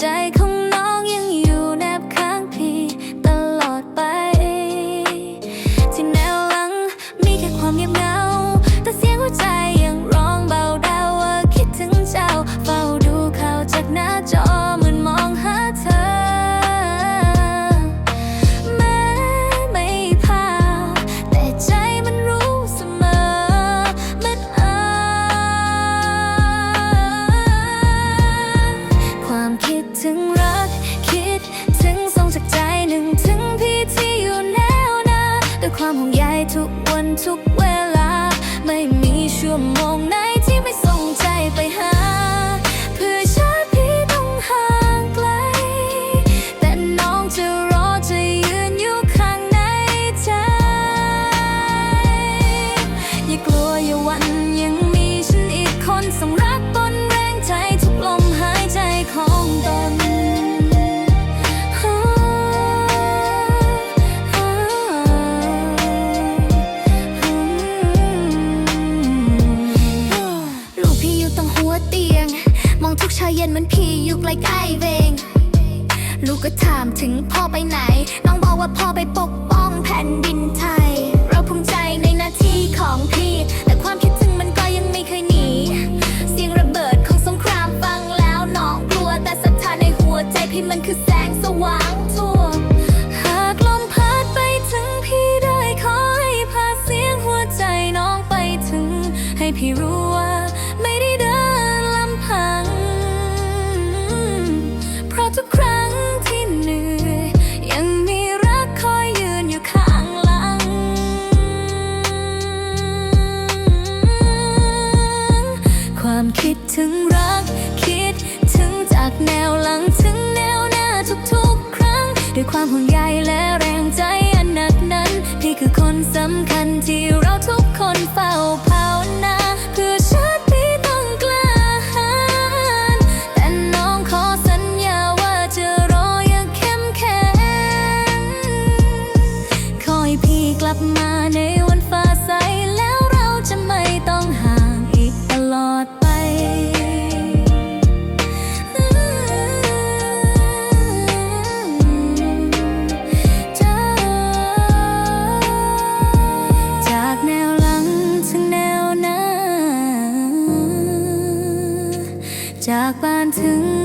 ใจของ ถึงรักคิดถึงส่งจากใจหนึ่งถึงพี่ที่อยู่แนวหน้าด้วยความห่วงใยทุกวันทุกเวลา ไม่มีชั่วโมงไหนที่ไม่ส่งใจไปหา เพื่อชาติพี่ต้องห่างไกล แต่น้องจะรอจะยืนอยู่ข้างในใจ อย่ากลัว นเหมันพี่อยู่ใกล้ๆเวง ลูกก็ถามถึงพ่อไปไหน น้องบอกว่าพ่อไปปกป้องแผ่นดินไทย เราภูมิใจในหน้าที่ของพี่ แต่ความคิดถึงมันก็ยังไม่เคยหนี เสียงระเบิดของสงครามฟังแล้วน้องกลัวแต่ศรัทธาในหัวใจพี่มันคือแสงสว่างทั่วหากลมพัดไปถึงพี่ได้ขอให้พาเสียงหัวใจน้องไปถึง ให้พี่รู้ ความคิดถึงรัก คิดถึงจากแนวหลังถึงแนวหน้าทุกๆ ครั้ง ด้วยความห่วงใยและ จากบ้านถึง